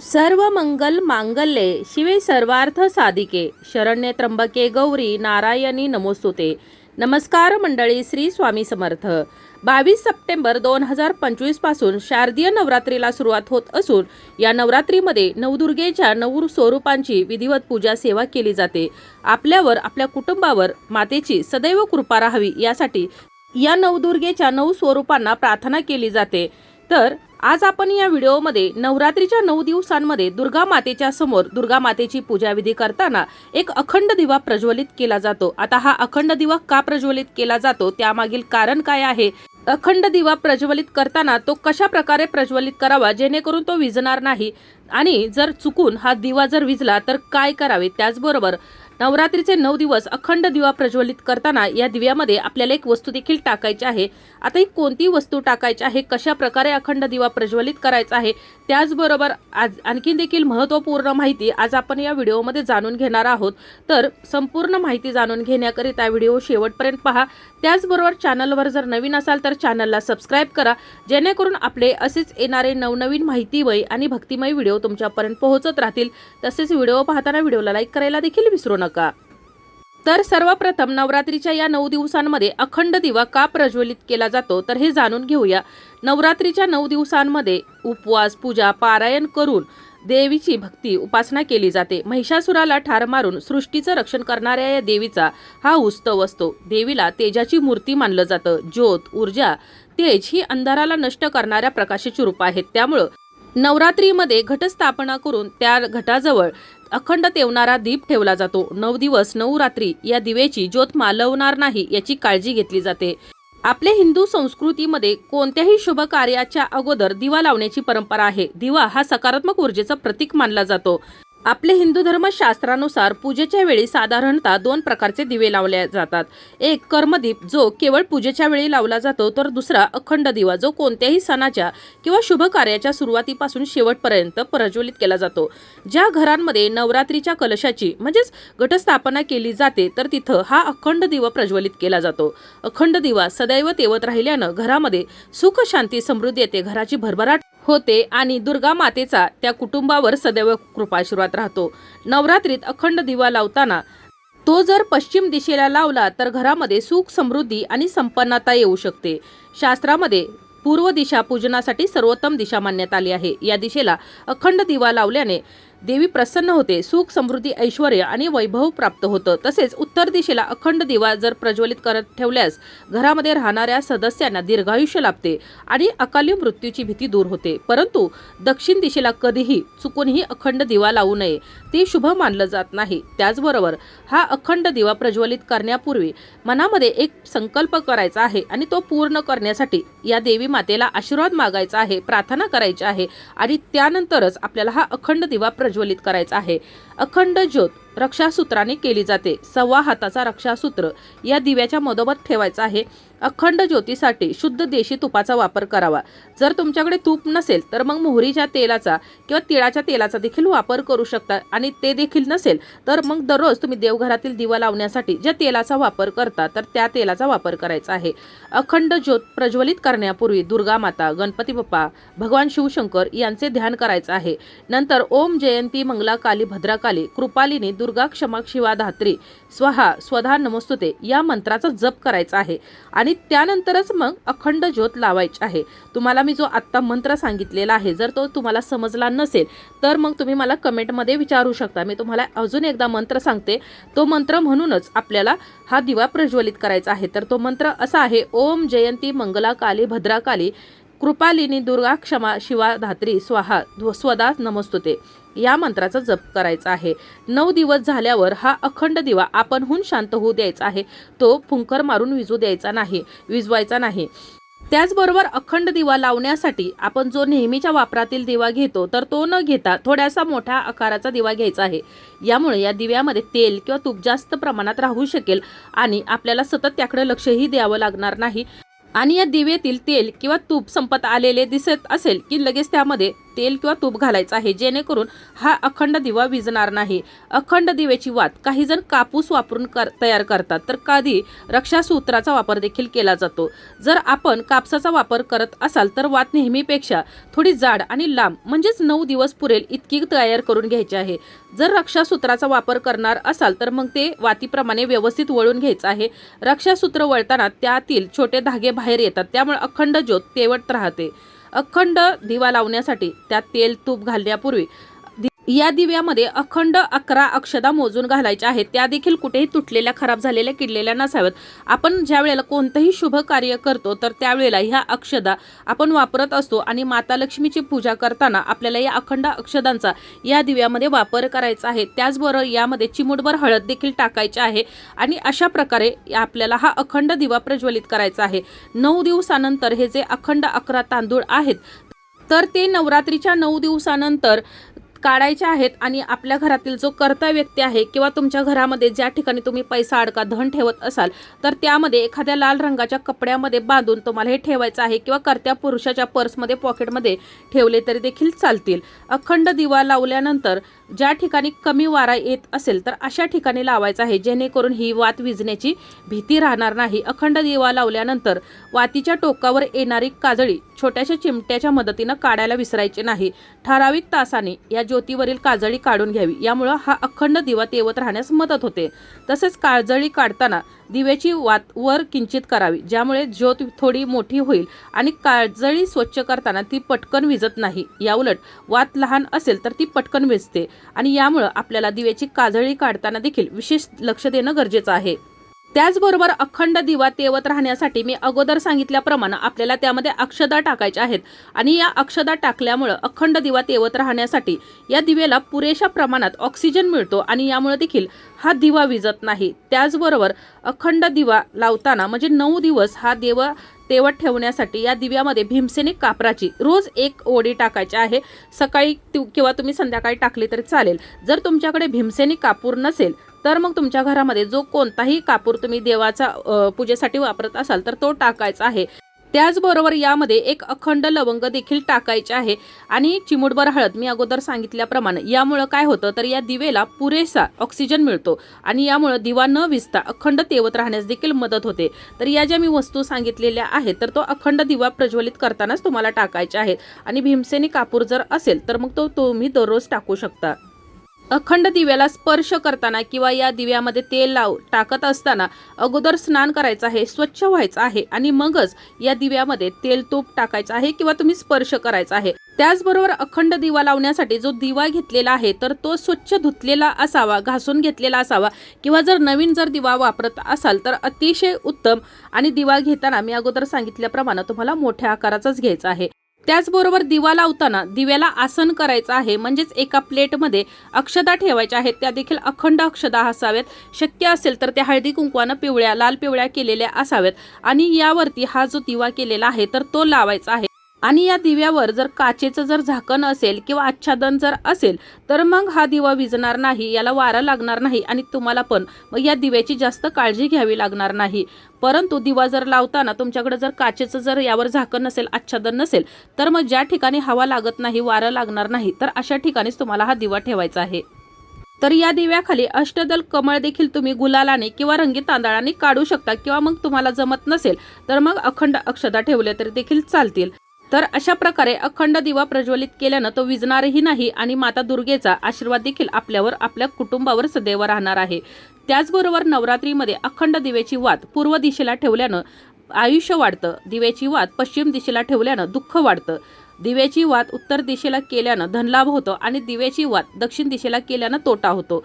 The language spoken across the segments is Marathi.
सर्व मंगल मांगल्ये शिवे सर्वार्थ साधिके. शरण्ये त्र्यंबके गौरी नारायणी नमोस्तुते. नमस्कार मंडळी श्री स्वामी समर्थ. बावीस सप्टेंबर दोन हजार पंचवीसपासून शारदीय नवरात्रीला सुरुवात होत असून या नवरात्रीमध्ये नवदुर्गेच्या नऊ स्वरूपांची विधिवत पूजा सेवा केली जाते. आपल्यावर आपल्या कुटुंबावर मातेची सदैव कृपा राहावी यासाठी या नवदुर्गेच्या नऊ स्वरूपांना प्रार्थना केली जाते. तर आज आपण या व्हिडिओमध्ये नवरात्रीच्या नऊ दिवसांमध्ये दुर्गा मातेच्या समोर दुर्गा मातेची पूजाविधी करताना एक अखंड दिवा प्रज्वलित केला जातो. आता हा अखंड दिवा का प्रज्वलित केला जातो? त्यामागील कारण काय आहे? अखंड दिवा प्रज्वलित करताना तो कशा प्रकारे प्रज्वलित करावा? जेणेकरून तो विजणार नाही. आणि जर चुकून हा दिवा जर विजला तर काय करावे? त्याचबरोबर नवरात्रीचे नऊ दिवस अखंड दिवा प्रज्वलित करताना या दिव्यामध्ये आपल्याला एक वस्तू देखील टाकायची आहे. आता ही कोणती वस्तू टाकायची आहे कशा प्रकारे अखंड दिवा प्रज्वलित करायचा आहे त्याचबरोबर आज आणखीन देखील महत्त्वपूर्ण माहिती आज आपण या व्हिडिओमध्ये जाणून घेणार आहोत. तर संपूर्ण माहिती जाणून घेण्याकरिता व्हिडिओ शेवटपर्यंत पहा. त्याचबरोबर चॅनलवर जर नवीन असाल तर चॅनलला सबस्क्राईब करा. जेणेकरून आपले असेच येणारे नवनवीन माहितीमय आणि भक्तिमय व्हिडिओ तुमच्यापर्यंत पोहोचत राहतील. तसेच व्हिडिओ पाहताना व्हिडिओला लाईक करायला देखील विसरू नका. तर सर्वप्रथम नवरात्रीच्या या नऊ दिवसांमध्ये अखंड दिवा का प्रज्वलित केला जातो तर हे जाणून घेऊया. नवरात्रीच्या नऊ दिवसांमध्ये उपवास पूजा पारायण करून देवीची भक्ती उपासना केली जाते. महिषासुराला ठार मारून सृष्टीचं रक्षण करणाऱ्या या देवीचा हा उत्सव असतो. देवीला तेजाची मूर्ती मानलं जातं. ज्योत ऊर्जा तेज ही अंधाराला नष्ट करणाऱ्या प्रकाशाची रूप आहेत. त्यामुळं नवरात्रीमध्ये घटस्थापना करून त्या घटाजवळ अखंड तेवणारा दीप ठेवला जातो. नऊ दिवस नऊ रात्री या दिवेची ज्योत मालवणार नाही याची काळजी घेतली जाते. आपल्या हिंदू संस्कृतीमध्ये कोणत्याही शुभ कार्याच्या अगोदर दिवा लावण्याची परंपरा आहे. दिवा हा सकारात्मक ऊर्जेचा प्रतीक मानला जातो. आपले हिंदू धर्मशास्त्रानुसार पूजेच्या वेळी साधारणतः दोन प्रकारचे दिवे लावले जातात. एक कर्मदीप जो केवळ पूजेच्या वेळी लावला जातो तर दुसरा अखंड दिवा जो कोणत्याही सणाच्या किंवा शुभ कार्याच्या सुरुवातीपासून शेवटपर्यंत प्रज्वलित केला जातो. ज्या घरांमध्ये नवरात्रीच्या कलशाची म्हणजेच घटस्थापना केली जाते तर तिथं हा अखंड दिवा प्रज्वलित केला जातो. अखंड दिवा सदैव तेवत राहिल्यानं घरामध्ये सुख शांती समृद्धी येते. घराची भरभराट होते आणि दुर्गा मातेचा त्या कुटुंबावर सदैव कृपाशीर्वाद राहतो. नवरात्रीत अखंड दिवा लावताना तो जर पश्चिम दिशेला लावला तर घरामध्ये सुख समृद्धी आणि संपन्नता येऊ शकते. शास्त्रामध्ये पूर्व दिशा पूजनासाठी सर्वोत्तम दिशा मानण्यात आली आहे. या दिशेला अखंड दिवा लावल्याने देवी प्रसन्न होते सुख समृद्धी ऐश्वर आणि वैभव प्राप्त होतं. तसेच उत्तर दिशेला अखंड दिवा जर प्रज्वलित करत ठेवल्यास घरामध्ये राहणाऱ्या सदस्यांना दीर्घायुष्य लाभते आणि अकाली मृत्यूची भीती दूर होते. परंतु दक्षिण दिशेला कधीही चुकूनही अखंड दिवा लावू नये ते शुभ मानलं जात नाही. त्याचबरोबर हा अखंड दिवा प्रज्वलित करण्यापूर्वी मनामध्ये एक संकल्प करायचा आहे आणि तो पूर्ण करण्यासाठी या देवी मातेला आशीर्वाद मागायचा आहे प्रार्थना करायची आहे आणि त्यानंतरच आपल्याला हा अखंड दिवा प्रज्वलित करायचा आहे. अखंड ज्योत रक्षासूत्राने केली जाते. सव्वा हाताचा रक्षासूत्र या दिव्याच्या मधोमध ठेवायचा आहे. अखंड ज्योतीसाठी शुद्ध देशी तुपाचा वापर करावा. जर तुमच्याकडे तूप नसेल तर मग मोहरीच्या तेलाचा किंवा तिळाच्या तेलाचा देखील वापर करू शकता आणि ते देखील नसेल तर मग दररोज तुम्ही देवघरातील दिवा लावण्यासाठी ज्या तेलाचा वापर करता तर त्या तेलाचा वापर करायचा आहे. अखंड ज्योत प्रज्वलित करण्यापूर्वी दुर्गा माता गणपती बाप्पा भगवान शिवशंकर यांचे ध्यान करायचं आहे. नंतर ओम जयंती मंगला काली भद्राकाली कृपालिनी दुर्गा क्षमा शिवा धात्री. स्वहा स्वधा नमस्तुते. या मंत्राचा जप करायचा आहे. आणि त्यानंतरच मग अखंड ज्योत लावायची आहे. तुम्हाला मी जो आत्ता मंत्र सांगितलेला आहे जर तो तुम्हाला समजला नसेल तर मग तुम्ही मला कमेंटमध्ये विचारू शकता. मी तुम्हाला अजून एकदा मंत्र सांगते. तो मंत्र म्हणूनच आपल्याला हा दिवा प्रज्वलित करायचा आहे. तर तो मंत्र असा आहे ओम जयंती मंगला काली भद्राकाली कृपालिनी दुर्गा क्षमा शिवा धात्री. स्वाहा ध्व- स्वदा नमस्तुते. या मंत्राचा जप करायचा आहे. नऊ दिवस झाल्यावर हा अखंड दिवा आपणहून शांत होऊ द्यायचा आहे. तो फुंकर मारून विजू द्यायचा नाही विजवायचा नाही. त्याचबरोबर अखंड दिवा लावण्यासाठी आपण जो नेहमीच्या वापरातील दिवा घेतो तर तो न घेता थोड्यासा मोठ्या आकाराचा दिवा घ्यायचा आहे. यामुळे या दिव्यामध्ये तेल किंवा तूप जास्त प्रमाणात राहू शकेल आणि आपल्याला सतत त्याकडे लक्षही द्यावं लागणार नाही. आणि या दिवेतील तेल किंवा तूप संपत आलेले दिसत असेल की लगेच त्यामध्ये तेल किंवा तूप घालायचं आहे जेणेकरून हा अखंड दिवा विजणार नाही. अखंड दिव्याची वात काही जण कापूस वापरून कर तयार करतात तर कधी रक्षासूत्राचा वापर देखील केला जातो. जर आपण कापसाचा वापर करत असाल तर वात नेहमीपेक्षा थोडी जाड आणि लांब म्हणजेच नऊ दिवस पुरेल इतकी तयार करून घ्यायची आहे. जर रक्षासूत्राचा वापर करणार असाल तर मग ते वातीप्रमाणे व्यवस्थित वळून घ्यायचं आहे. रक्षासूत्र वळताना त्यातील छोटे धागे बाहेर येतात त्यामुळे अखंड ज्योत तेवट राहते. अखंड दिवा लावण्यासाठी त्यात तेल तूप घालण्यापूर्वी या दिव्यामध्ये अखंड अकरा अक्षदा मोजून घालायच्या आहेत. त्या देखील कुठेही तुटलेल्या खराब झालेल्या किडलेल्या नसाव्यात. आपण ज्या वेळेला कोणतंही शुभ कार्य करतो तर त्यावेळेला ह्या अक्षदा आपण वापरत असतो आणि माता लक्ष्मीची पूजा करताना आपल्याला या अखंड अक्षदांचा या दिव्यामध्ये वापर करायचा आहे. त्याचबरोबर यामध्ये चिमूटभर हळद देखील टाकायची आहे आणि अशा प्रकारे आपल्याला हा अखंड दिवा प्रज्वलित करायचा आहे. नऊ दिवसानंतर हे जे अखंड अकरा तांदूळ आहेत तर ते नवरात्रीच्या नऊ दिवसानंतर काढायच्या आहेत आणि आपल्या घरातील जो कर्ता व्यक्ती आहे किंवा तुमच्या घरामध्ये ज्या ठिकाणी तुम्ही पैसा अडका धन ठेवत असाल तर त्यामध्ये एखाद्या लाल रंगाच्या कपड्यामध्ये बांधून तुम्हाला हे ठेवायचं आहे किंवा कर्त्या पुरुषाच्या पर्समध्ये पॉकेटमध्ये ठेवले तरी देखील चालतील. अखंड दिवा लावल्यानंतर ज्या ठिकाणी कमी वारा येत असेल तर अशा ठिकाणी लावायचं आहे जेणेकरून ही वात विजण्याची भीती राहणार नाही. अखंड दिवा लावल्यानंतर वातीच्या टोकावर येणारी काजळी छोट्याशा चिमट्याच्या मदतीनं काढायला विसरायचे नाही. ठराविक तासाने या ज्योतीवरील काजळी काढून घ्यावी. यामुळं हा अखंड दिवा तेवत राहण्यास मदत होते. तसेच काजळी काढताना दिव्याची वात वर किंचित करावी ज्यामुळे ज्योत थोडी मोठी होईल आणि काजळी स्वच्छ करताना ती पटकन विजत नाही. याउलट वात लहान असेल तर ती पटकन विजते आणि यामुळं आपल्याला दिव्याची काजळी काढताना देखील विशेष लक्ष देणं गरजेचं आहे. त्याचबरोबर अखंड दिवा तेवत राहण्यासाठी मी अगोदर सांगितल्याप्रमाणे आपल्याला त्यामध्ये अक्षदा टाकायच्या आहेत. आणि या अक्षदा टाकल्यामुळं अखंड दिवा तेवत राहण्यासाठी या दिव्याला पुरेशा प्रमाणात ऑक्सिजन मिळतो आणि यामुळे देखील हा दिवा विजत नाही. त्याचबरोबर अखंड दिवा लावताना म्हणजे नऊ दिवस हा देवा तेवत ठेवण्यासाठी या दिव्यामध्ये भीमसेने कापराची रोज एक ओढी टाकायची आहे. सकाळी किंवा तुम्ही संध्याकाळी टाकली तरी चालेल. जर तुमच्याकडे भीमसेनी कापूर नसेल तर मग तुमच्या घरामध्ये जो कोणताही कापूर तुम्ही देवाचा पूजेसाठी वापरत असाल तर तो टाकायचा आहे. त्याचबरोबर यामध्ये एक अखंड लवंग देखील टाकायचे आहे. आणि चिमुटभर हळद मी अगोदर सांगितल्याप्रमाणे यामुळं काय होतं तर या दिवेला पुरेसा ऑक्सिजन मिळतो. आणि यामुळं दिवा न विजता अखंड तेवत राहण्यास देखील मदत होते. तर या ज्या मी वस्तू सांगितलेल्या आहेत तर तो अखंड दिवा प्रज्वलित करतानाच तुम्हाला टाकायचे आहेत. आणि भीमसेनी कापूर जर असेल तर मग तो तुम्ही दररोज टाकू शकता. अखंड दिव्याला स्पर्श करताना किंवा या दिव्यामध्ये तेल लाव टाकत असताना अगोदर स्नान करायचं आहे स्वच्छ व्हायचं आहे आणि मगच या दिव्यामध्ये तेल तूप टाकायचं आहे किंवा तुम्ही स्पर्श करायचा आहे. त्याचबरोबर अखंड दिवा लावण्यासाठी जो दिवा घेतलेला आहे तर तो स्वच्छ धुतलेला असावा घासून घेतलेला असावा किंवा जर नवीन जर दिवा वापरत असाल तर अतिशय उत्तम. आणि दिवा घेताना मी अगोदर सांगितल्याप्रमाणे तुम्हाला मोठ्या आकाराचाच घ्यायचा आहे. त्याचबरोबर दिवा लावताना दिव्याला आसन करायचं आहे. म्हणजेच एका प्लेटमध्ये अक्षदा ठेवायच्या आहेत त्या देखील अखंड अक्षदा असाव्यात. शक्य असेल तर त्या हळदी कुंकवानं पिवळ्या लाल पिवळ्या केलेल्या असाव्यात. आणि यावरती हा जो दिवा केलेला आहे तर तो लावायचा आहे. आणि या दिव्यावर जर काचेचं जर झाकण असेल किंवा आच्छादन जर असेल तर मग हा दिवा विजणार नाही याला वारा लागणार नाही आणि तुम्हाला पण मग या दिव्याची जास्त काळजी घ्यावी लागणार नाही. परंतु दिवा जर लावताना तुमच्याकडे जर काचेचं जर यावर झाकण नसेल आच्छादन नसेल तर मग ज्या ठिकाणी हवा लागत नाही वारं लागणार नाही तर अशा ठिकाणीच तुम्हाला हा दिवा ठेवायचा आहे. तर या दिव्याखाली अष्टदल कमळ देखील तुम्ही गुलालाने किंवा रंगीत तांदळाने काढू शकता किंवा मग तुम्हाला जमत नसेल तर मग अखंड अक्षदा ठेवले तरी देखील चालतील. तर अशा प्रकारे अखंड दिवा प्रज्वलित केल्यानं तो विजणारही नाही आणि माता दुर्गेचा आशीर्वाद देखील आपल्यावर आपल्या कुटुंबावर सदैव राहणार आहे. त्याचबरोबर नवरात्रीमध्ये अखंड दिव्याची वात पूर्व दिशेला ठेवल्यानं आयुष्य वाढतं. दिव्याची वात पश्चिम दिशेला ठेवल्यानं दुःख वाढतं. दिव्याची वात उत्तर दिशेला केल्यानं धनलाभ होतो आणि दिव्याची वात दक्षिण दिशेला केल्यानं तोटा होतो.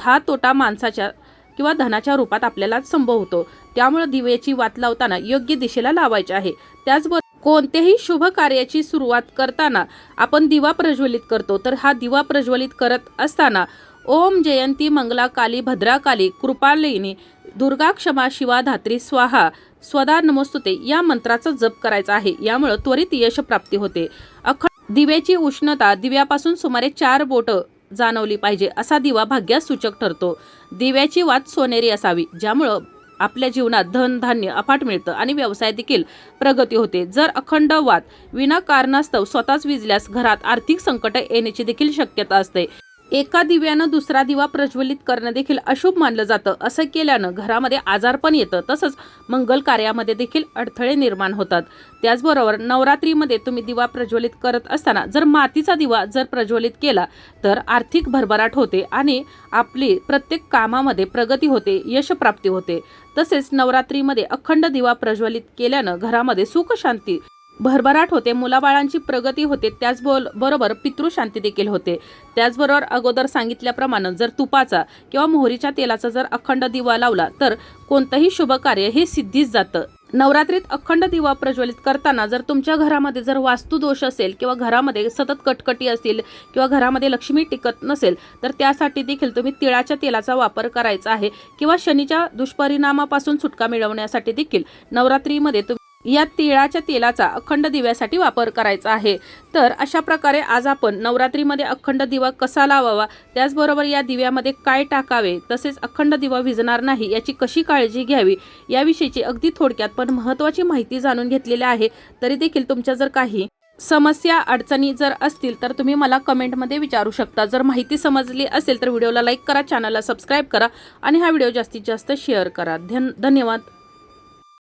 हा तोटा माणसाच्या किंवा धनाच्या रूपात आपल्याला संभव होतो. त्यामुळे दिव्याची वात लावताना योग्य दिशेला लावायची आहे. त्याचबरोबर कोणत्याही शुभ कार्याची सुरुवात करताना आपण दिवा प्रज्वलित करतो. तर हा दिवा प्रज्वलित करत असताना ओम जयंती मंगला काली भद्राकाली कृपालिनी दुर्गा क्षमा शिवा धात्री स्वाहा स्वदा नमोस्तुते या मंत्राचा जप करायचा आहे. यामुळे त्वरित यश प्राप्ती होते. अखंड दिव्याची उष्णता दिव्यापासून सुमारे चार बोटं जाणवली पाहिजे असा दिवा भाग्यास सूचक ठरतो. दिव्याची वात सोनेरी असावी ज्यामुळं आपल्या जीवनात धनधान्य अफाट मिळतं आणि व्यवसाय देखील प्रगती होते. जर अखंड वाद विना कारणास्तव स्वतःच विजल्यास घरात आर्थिक संकट येण्याची देखील शक्यता असते. एका दिव्यानं दुसरा दिवा प्रज्वलित करणं देखील अशुभ मानलं जातं. असं केल्यानं घरामध्ये आजारपण येतं. तसंच मंगल कार्यामध्ये देखील अडथळे निर्माण होतात. त्याचबरोबर नवरात्रीमध्ये तुम्ही दिवा प्रज्वलित करत असताना जर मातीचा दिवा जर प्रज्वलित केला तर आर्थिक भरभराट होते आणि आपली प्रत्येक कामामध्ये प्रगती होते यशप्राप्ती होते. तसेच नवरात्रीमध्ये अखंड दिवा प्रज्वलित केल्यानं घरामध्ये सुख शांती भरभराट होते मुलाबाळांची प्रगती होते त्याचबोल बरोबर पितृशांती देखील होते. त्याचबरोबर अगोदर सांगितल्याप्रमाणे जर तुपाचा किंवा मोहरीच्या तेलाचा जर अखंड दिवा लावला तर कोणतंही शुभ कार्य हे सिद्धीच जातं. नवरात्रीत अखंड दिवा प्रज्वलित करताना जर तुमच्या घरामध्ये जर वास्तुदोष असेल किंवा घरामध्ये सतत कटकटी असतील किंवा घरामध्ये लक्ष्मी टिकत नसेल तर त्यासाठी देखील तुम्ही तिळाच्या तेलाचा वापर करायचा आहे किंवा शनीच्या दुष्परिणामापासून सुटका मिळवण्यासाठी देखील नवरात्रीमध्ये तुम्ही या तिळाच्या तेलाचा अखंड दिव्यासाठी वापर करायचा आहे. तर अशा प्रकारे आज आपण नवरात्रीमध्ये अखंड दिवा कसा लावावा त्याचबरोबर या दिव्यामध्ये काय टाकावे तसेच अखंड दिवा विजणार नाही याची कशी काळजी घ्यावी याविषयीची अगदी थोडक्यात पण महत्त्वाची माहिती जाणून घेतलेली आहे. तरी देखील तुमच्या जर काही समस्या अडचणी जर असतील तर तुम्ही मला कमेंटमध्ये विचारू शकता. जर माहिती समजली असेल तर व्हिडिओला लाईक करा चॅनलला सबस्क्राईब करा आणि हा व्हिडिओ जास्तीत जास्त शेअर करा. धन धन्यवाद.